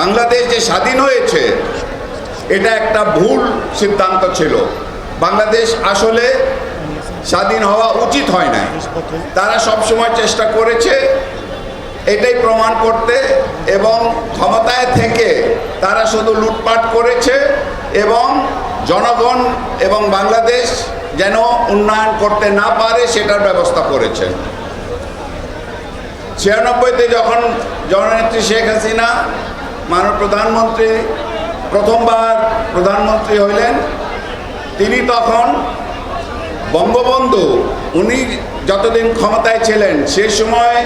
বাংলাদেশ যে স্বাধীন হয়েছে, এটা একটা ভুল সিদ্ধান্ত ছিল। বাংলাদেশ আসলে স্বাধীন হওয়া উচিত হয় নাই। তারা সবসময় চেষ্টা করেছে এটাই প্রমাণ করতে এবং ক্ষমতায় থেকে তারা শুধু লুটপাট করেছে এবং জনগণ এবং বাংলাদেশ যেন উন্নয়ন করতে না পারে সেটার ব্যবস্থা করেছে। ছিয়ানব্বইতে যখন জননেত্রী শেখ হাসিনা মাননীয় প্রধানমন্ত্রী, প্রথমবার প্রধানমন্ত্রী হইলেন। তিনি তখন বঙ্গবন্ধু, উনি যতদিন ক্ষমতায় ছিলেন, সে সময়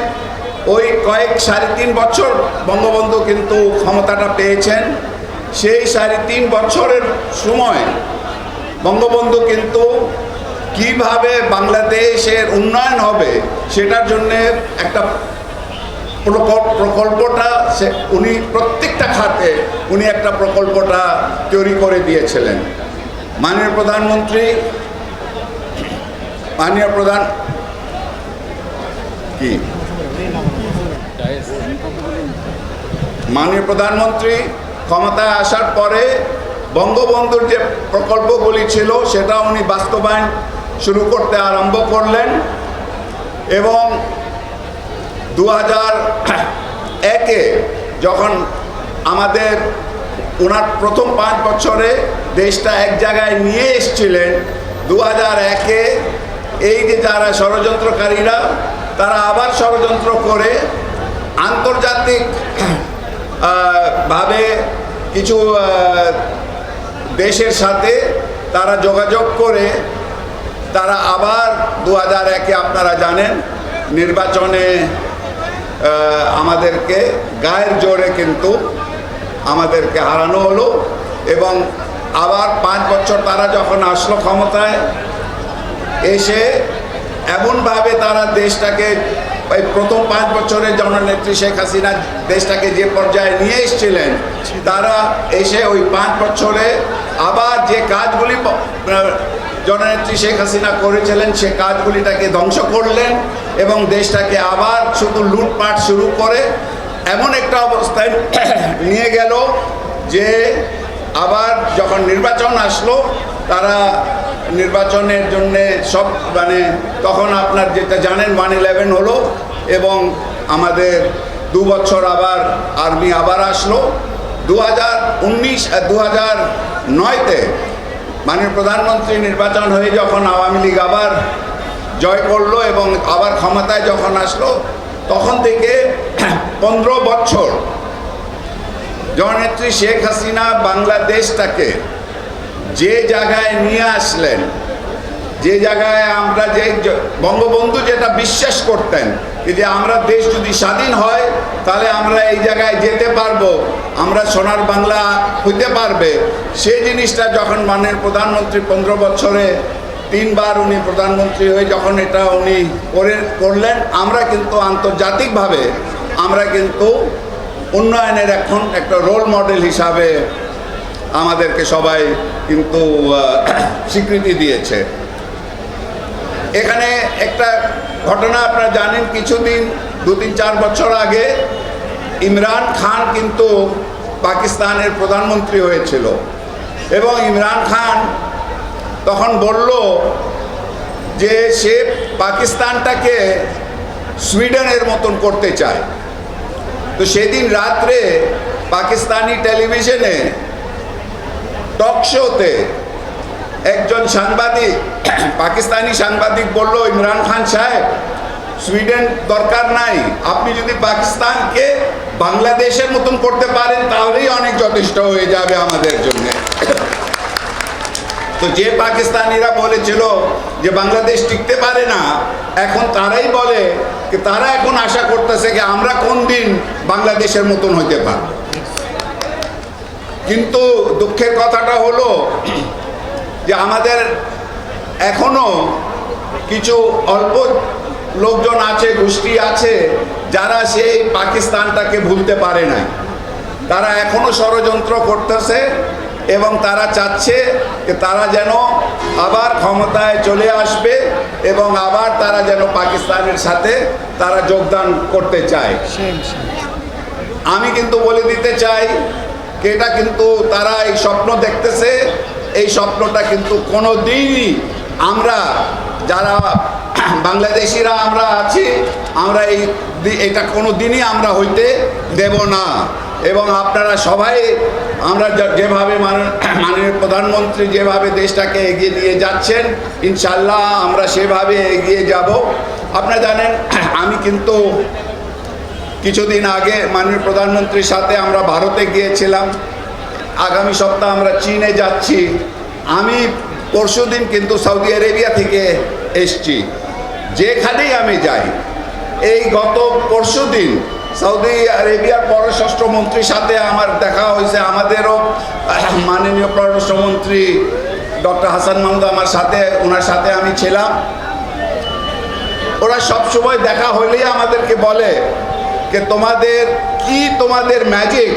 ওই কয়েক সাড়ে তিন বছর বঙ্গবন্ধু কিন্তু ক্ষমতাটা পেয়েছেন। সেই সাড়ে তিন বছরের সময় বঙ্গবন্ধু কিন্তু কীভাবে বাংলাদেশের উন্নয়ন হবে, সেটার জন্যে একটা প্রকল্পটা সে উনি প্রত্যেকটা খাতে উনি একটা প্রকল্পটা তৈরি করে দিয়েছিলেন। মাননীয় প্রধানমন্ত্রী, মাননীয় প্রধান কি? মাননীয় প্রধানমন্ত্রী ক্ষমতায় আসার পরে বঙ্গবন্ধুর যে প্রকল্পগুলি ছিল, সেটা উনি বাস্তবায়ন শুরু করতে আরম্ভ করলেন এবং দু হাজার একে যখন আমাদের ওনার প্রথম পাঁচ বছরে দেশটা এক জায়গায় নিয়ে এসছিলেন দু হাজার একে এই যে যারা ষড়যন্ত্রকারীরা, তারা আবার ষড়যন্ত্র করে আন্তর্জাতিক ভাবে কিছু দেশের সাথে তারা যোগাযোগ করে, তারা আবার দু হাজার একে আপনারা জানেন, নির্বাচনে আমাদেরকে গায়ের জোরে কিন্তু আমাদেরকে হারানো হলো এবং আবার পাঁচ বছর তারা যখন আসলো ক্ষমতায়, এসে এমনভাবে তারা দেশটাকে ওই প্রথম পাঁচ বছরে জননেত্রী শেখ হাসিনা দেশটাকে যে পর্যায়ে নিয়ে এসেছিলেন, তারা এসে ওই পাঁচ বছরে আবার যে কাজগুলি জননেত্রী শেখ হাসিনা করেছিলেন, সে কাজগুলিটাকে ধ্বংস করলেন এবং দেশটাকে আবার শুধু লুটপাট শুরু করে এমন একটা অবস্থায় নিয়ে গেল যে আবার যখন নির্বাচন আসলো, তারা নির্বাচনের জন্যে সব মানে তখন আপনার যেটা জানেন ওয়ান ইলেভেন হলো এবং আমাদের দু বছর আবার আর্মি আবার আসলো। দু হাজার উনিশ দু হাজার নয়তে মাননীয় প্রধানমন্ত্রী নির্বাচন হয়ে যখন আওয়ামী লীগ আবার জয় করল এবং আবার ক্ষমতায় যখন আসলো, তখন থেকে পনেরো বছর জননেত্রী শেখ হাসিনা বাংলাদেশটাকে যে জায়গায় নিয়ে আসলেন, যে জায়গায় আমরা যে বঙ্গবন্ধু যেটা বিশ্বাস করতেন যে আমরা দেশ যদি স্বাধীন হয়, তাহলে আমরা এই জায়গায় যেতে পারব। আমরা সোনার বাংলা হইতে পারবে। সেই জিনিসটা যখন মাননীয় প্রধানমন্ত্রী পনেরো বছরে তিনবার উনি প্রধানমন্ত্রী হয়ে যখন এটা উনি করে করলেন, আমরা কিন্তু আন্তর্জাতিকভাবে, আমরা কিন্তু উন্নয়নের এখন একটা রোল মডেল হিসাবে আমাদেরকে সবাই কিন্তু স্বীকৃতি দিয়েছে। এখানে একটা ঘটনা আপনারা জানেন, কিছুদিন দু তিন চার বছর আগে ইমরান খান কিন্তু পাকিস্তানের প্রধানমন্ত্রী হয়েছিল। এবং ইমরান খান তখন বলল যে সে পাকিস্তানটাকে সুইডেনের মতন করতে চায়। তো সেদিন রাত্রে পাকিস্তানি টেলিভিশনে টক শোতে একজন সাংবাদিক পাকিস্তানি সাংবাদিক বলল, ইমরান খান সাহেব, সুইডেন দরকার নাই। আপনি যদি পাকিস্তানকে বাংলাদেশের মতন করতে পারেন, তাহলেই অনেক যথেষ্ট হয়ে যাবে আমাদের জন্য। তো যে পাকিস্তানিরা বলেছিল যে বাংলাদেশ টিকতে পারে না, এখন তারাই বলে যে তারা এখন আশা করতেছে যে আমরা কোন দিন বাংলাদেশের মতন হইতে পারব। কিন্তু দুঃখের কথাটা হলো যে আমাদের এখনও কিছু অল্প লোকজন আছে, গোষ্ঠী আছে, যারা সেই পাকিস্তানটাকে ভুলতে পারে নাই। তারা এখনও ষড়যন্ত্র করতেছে এবং তারা চাচ্ছে যে তারা যেন আবার ক্ষমতায় চলে আসবে এবং আবার তারা যেন পাকিস্তানের সাথে তারা যোগদান করতে চায়। আমি কিন্তু বলে দিতে চাই এটা কিন্তু তারা এই স্বপ্ন দেখতেছে, এই স্বপ্নটা কিন্তু কোনো দিনই আমরা যারা বাংলাদেশিরা আমরা আছি, আমরা এই এটা কোনো দিনই আমরা হইতে দেব না। এবং আপনারা সবাই, আমরা যেভাবে মান- মাননীয় প্রধানমন্ত্রী যেভাবে দেশটাকে এগিয়ে নিয়ে যাচ্ছেন, ইনশাল্লাহ আমরা সেভাবে এগিয়ে যাব। আপনারা জানেন, আমি কিন্তু কিছুদিন আগে মাননীয় প্রধানমন্ত্রীর সাথে আমরা ভারতে গিয়েছিলাম। আগামী সপ্তাহ আমরা চীনে যাচ্ছি। আমি পরশুদিন কিন্তু সৌদি আরেবিয়া থেকে এসছি। যেখানেই আমি যাই, এই গত পরশুদিন সৌদি আরেবিয়ার পররাষ্ট্রমন্ত্রীর সাথে আমার দেখা হয়েছে। আমাদেরও মাননীয় পররাষ্ট্রমন্ত্রী ডক্টর হাসান মাহমুদ আমার সাথে, ওনার সাথে আমি ছিলাম। ওরা সব সময় দেখা হলেই আমাদেরকে বলে যে, তোমাদের, কি তোমাদের ম্যাজিক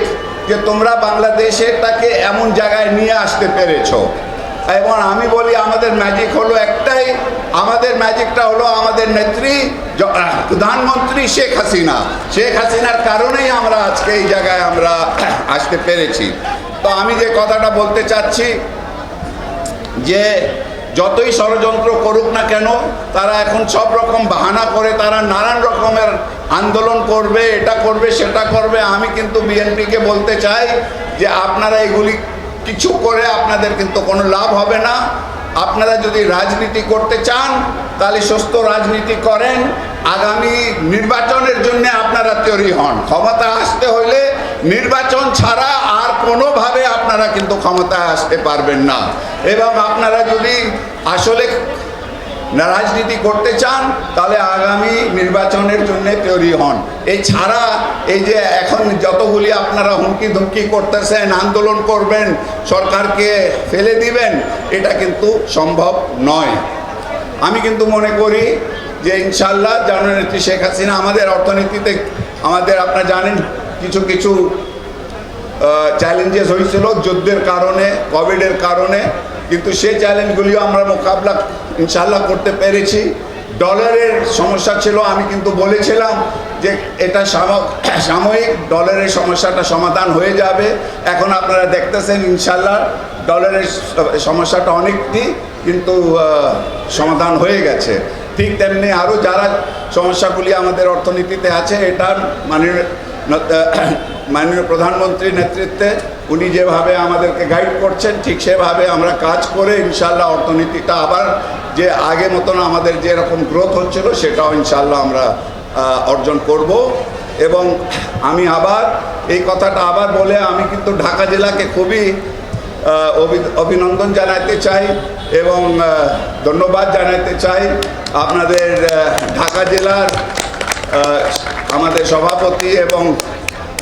যে তোমরা বাংলাদেশেরটাকে এমন জায়গায় নিয়ে আসতে পেরেছ? এবং আমি বলি আমাদের ম্যাজিক হলো একটাই, আমাদের ম্যাজিকটা হলো আমাদের নেত্রী প্রধানমন্ত্রী শেখ হাসিনা। শেখ হাসিনার কারণেই আমরা আজকে এই জায়গায় আমরা আসতে পেরেছি। তো আমি যে কথাটা বলতে চাচ্ছি, যে যতই ষড়যন্ত্র করুক না কেন, তারা এখন সব রকম বাহানা করে, তারা নানান রকমের আন্দোলন করবে, এটা করবে, সেটা করবে। আমি কিন্তু বিএনপিকে বলতে চাই যে আপনারা এগুলি কিছু করে আপনাদের কিন্তু কোনো লাভ হবে না। আপনারা যদি রাজনীতি করতে চান, তাহলে সুস্থ রাজনীতি করেন। আগামী নির্বাচনের জন্য আপনারা তৈরি হন। ক্ষমতা আসতে হলে নির্বাচন ছাড়া আর কোনোভাবে আপনারা কিন্তু ক্ষমতায় আসতে পারবেন না। এবং আপনারা যদি আসলে রাজনীতি করতে চান, তাহলে আগামী নির্বাচনের জন্য তৈরি হন। এছাড়া এই যে এখন যতগুলি আপনারা হুমকি ধুমকি করতেছেন, আন্দোলন করবেন, সরকারকে ফেলে দিবেন, এটা কিন্তু সম্ভব নয়। আমি কিন্তু মনে করি যে ইনশাল্লাহ জননেত্রী শেখ হাসিনা আমাদের অর্থনীতিতে, আমাদের আপনারা জানেন কিছু কিছু চ্যালেঞ্জেস হয়েছিল যুদ্ধের কারণে কোভিডের কারণে। কিন্তু সেই চ্যালেঞ্জগুলিও আমরা মোকাবলা ইনশাল্লাহ করতে পেরেছি। ডলারের সমস্যা ছিল, আমি কিন্তু বলেছিলাম যে এটা সাম- সাময়িক ডলারের সমস্যাটা সমাধান হয়ে যাবে। এখন আপনারা দেখতেছেন ইনশাল্লাহ ডলারের সমস্যাটা অনেকটি কিন্তু সমাধান হয়ে গেছে। ঠিক তেমনি আরও যারা সমস্যাগুলি আমাদের অর্থনীতিতে আছে, এটার মানে মাননীয় প্রধানমন্ত্রীর নেতৃত্বে উনি যেভাবে আমাদেরকে গাইড করছেন, ঠিক সেভাবে আমরা কাজ করে ইনশাল্লাহ অর্থনীতিটা আবার যে আগে মতন আমাদের যেরকম গ্রোথ হচ্ছিল, সেটাও ইনশাল্লাহ আমরা অর্জন করব। এবং আমি আবার এই কথাটা আবার বলে আমি কিন্তু ঢাকা জেলাকে খুবই অভি- অভিনন্দন জানাতে চাই এবং ধন্যবাদ জানাতে চাই। আপনাদের ঢাকা জেলার আমাদের সভাপতি এবং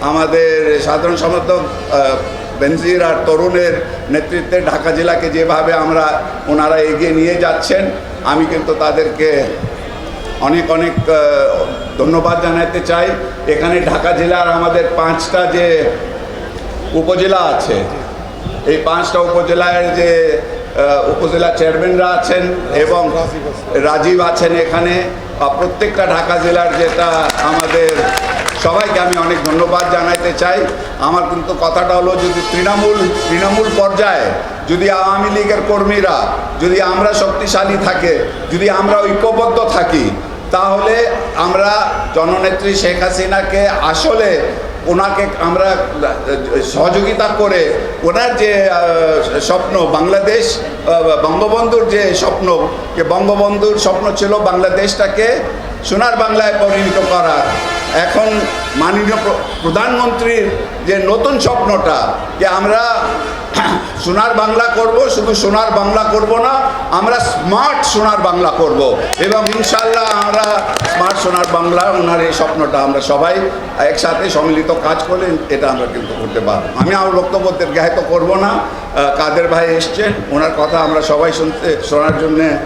আমাদের সাধারণ সম্পাদক বেনজির আর তরুণের নেতৃত্বে ঢাকা জেলাকে যেভাবে আমরা ওনারা এগিয়ে নিয়ে যাচ্ছেন, আমি কিন্তু তাদেরকে অনেক অনেক ধন্যবাদ জানাতে চাই। এখানে ঢাকা জেলার আমাদের পাঁচটা যে উপজেলা আছে, এই পাঁচটা উপজেলার যে উপজেলা চেয়ারম্যানরা আছেন এবং রাজীব আছেন এখানে প্রত্যেকটা ঢাকা জেলার যেটা আমাদের সবাইকে আমি অনেক ধন্যবাদ জানাইতে চাই। আমার কিন্তু কথাটা হলো, যদি তৃণমূল তৃণমূল পর্যায়ে যদি আওয়ামী লীগের কর্মীরা যদি আমরা শক্তিশালী থাকে, যদি আমরা ঐক্যবদ্ধ থাকি, তাহলে আমরা জননেত্রী শেখ হাসিনাকে আসলে ওনাকে আমরা সহযোগিতা করে ওনার যে স্বপ্ন, বাংলাদেশ বঙ্গবন্ধুর যে স্বপ্ন, যে বঙ্গবন্ধুর স্বপ্ন ছিল বাংলাদেশটাকে সোনার বাংলায় পরিণত করার। এখন মাননীয় প্র- প্রধানমন্ত্রীর যে নতুন স্বপ্নটা, যে আমরা সোনার বাংলা করব, শুধু সোনার বাংলা করব না, আমরা স্মার্ট সোনার বাংলা করব। এবং ইনশাল্লাহ আমরা স্মার্ট সোনার বাংলা, ওনার এই স্বপ্নটা আমরা সবাই একসাথে সম্মিলিত কাজ করলে এটা আমরা কিন্তু করতে পারব। আমি আমার বক্তব্য দীর্ঘায়িত করব না কাদের ভাই এসছেন ওনার কথা আমরা সবাই শুনতে, শোনার জন্যে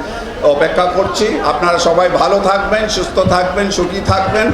অপেক্ষা করছি। আপনারা সবাই ভালো থাকবেন, সুস্থ থাকবেন, সুখী থাকবেন।